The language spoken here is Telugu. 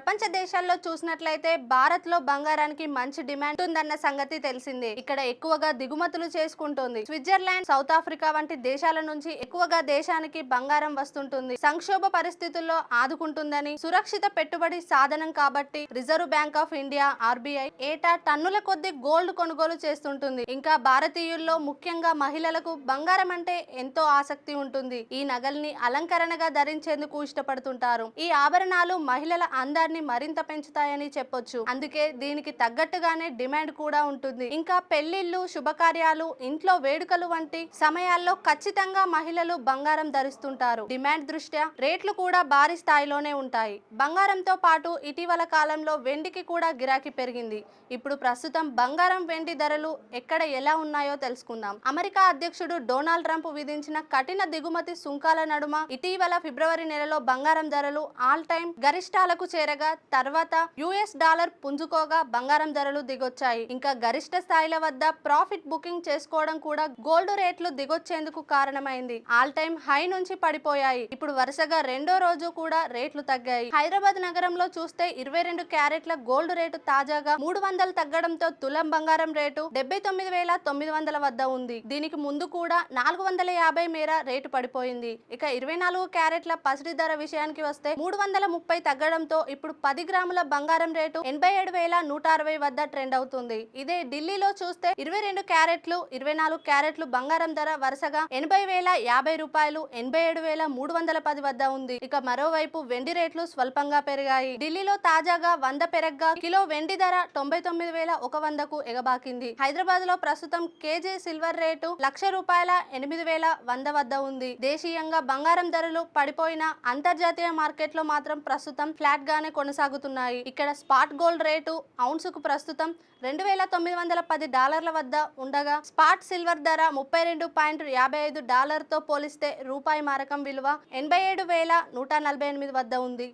ప్రపంచ దేశాల్లో చూసినట్లయితే భారత్లో బంగారానికి మంచి డిమాండ్ ఉందన్న సంగతి తెలిసిందే. ఇక్కడ ఎక్కువగా దిగుమతులు చేసుకుంటుంది. స్విట్జర్లాండ్ సౌత్ ఆఫ్రికా వంటి దేశాల నుంచి ఎక్కువగా దేశానికి బంగారం వస్తుంటుంది. సంక్షోభ పరిస్థితుల్లో ఆదుకుంటుందని సురక్షిత పెట్టుబడి సాధనం కాబట్టి reserve bank of India RBI ఏటా టన్నుల కొద్ది గోల్డ్ కొనుగోలు చేస్తుంటుంది. ఇంకా భారతీయుల్లో ముఖ్యంగా మహిళలకు బంగారం అంటే ఎంతో ఆసక్తి ఉంటుంది. ఈ నగల్ని అలంకరణగా ధరించేందుకు ఇష్టపడుతుంటారు. ఈ ఆభరణాలు మహిళల అందాన్ని మరింత పెంచుతాయని చెప్పొచ్చు. అందుకే దీనికి తగ్గట్టుగానే డిమాండ్ కూడా ఉంటుంది. ఇంకా పెళ్ళిళ్ళు శుభకార్యాలు ఇంట్లో వేడుకలు వంటి సమయాల్లో ఖచ్చితంగా మహిళలు బంగారం ధరిస్తుంటారు. డిమాండ్ దృష్ట్యా రేట్లు కూడా భారీ స్థాయిలోనే ఉంటాయి. బంగారంతో పాటు ఇటీవల కాలంలో వెండికి కూడా గిరాకీ పెరిగింది. ఇప్పుడు ప్రస్తుతం బంగారం వెండి ధరలు ఎక్కడ ఎలా ఉన్నాయో తెలుసుకుందాం. అమెరికా అధ్యక్షుడు డొనాల్డ్ ట్రంప్ విధించిన కఠిన దిగుమతి సుంకాల నడుమ ఇటీవల ఫిబ్రవరి నెలలో బంగారం ధరలు ఆల్ టైమ్ గరిష్టాలకు చేరగా తర్వాత యుఎస్ డాలర్ పుంజుకోగా బంగారం ధరలు దిగొచ్చాయి. ఇంకా గరిష్ట స్థాయిల వద్ద ప్రాఫిట్ బుకింగ్ చేసుకోవడం కూడా గోల్డ్ రేట్లు దిగొచ్చేందుకు కారణమైంది. ఆల్ టైమ్ హై నుంచి పడిపోయాయి. ఇప్పుడు వరుసగా రెండో రోజు కూడా రేట్లు తగ్గాయి. హైదరాబాద్ నగరంలో చూస్తే ఇరవై రెండు క్యారెట్ల గోల్డ్ రేటు తాజాగా మూడు వందలు తగ్గడంతో తులం బంగారం రేటు డెబ్బై తొమ్మిది వేల తొమ్మిది వందల వద్ద ఉంది. దీనికి ముందు కూడా నాలుగు వందల యాభై మేర రేటు పడిపోయింది. ఇక ఇరవై నాలుగు క్యారెట్ల పసిడి ధర విషయానికి వస్తే మూడు వందల ముప్పై తగ్గడంతో ఇప్పుడు పది గ్రాముల బంగారం రేటు ఎనభై ఏడు వేల నూట అరవై వద్ద ట్రెండ్ అవుతుంది. ఇదే ఢిల్లీలో చూస్తే ఇరవై రెండు క్యారెట్లు ఇరవై నాలుగు క్యారెట్లు బంగారం ధర వరుసగా ఎనభై వేల యాభై రూపాయలు ఎనభై ఏడు వేల మూడు వందల పది వద్ద ఉంది. ఇక మరోవైపు వెండి రేట్లు స్వల్పంగా పెరిగాయి. ఢిల్లీలో తాజాగా వంద పెరగ్గా కిలో వెండి ధర తొంభై తొమ్మిది వేల ఒక వందకు ఎగబాకింది. హైదరాబాద్లో ప్రస్తుతం కేజీ సిల్వర్ రేటు లక్ష రూపాయల ఎనిమిది వేల వంద వద్ద ఉంది. దేశీయంగా బంగారం ధరలు పడిపోయిన అంతర్జాతీయ మార్కెట్లో మాత్రం ప్రస్తుతం ఫ్లాట్ గానే కొనసాగుతున్నాయి. ఇక్కడ స్పాట్ గోల్డ్ రేటు ఔన్స్కు ప్రస్తుతం రెండు వేల తొమ్మిది వందల పది డాలర్ల వద్ద ఉండగా స్పాట్ సిల్వర్ ధర ముప్పై రెండు పాయింట్ యాభై ఐదు డాలర్తో పోలిస్తే రూపాయి మారకం విలువ ఎనభై ఏడు వేల నూట నలభై ఎనిమిది వద్ద ఉంది.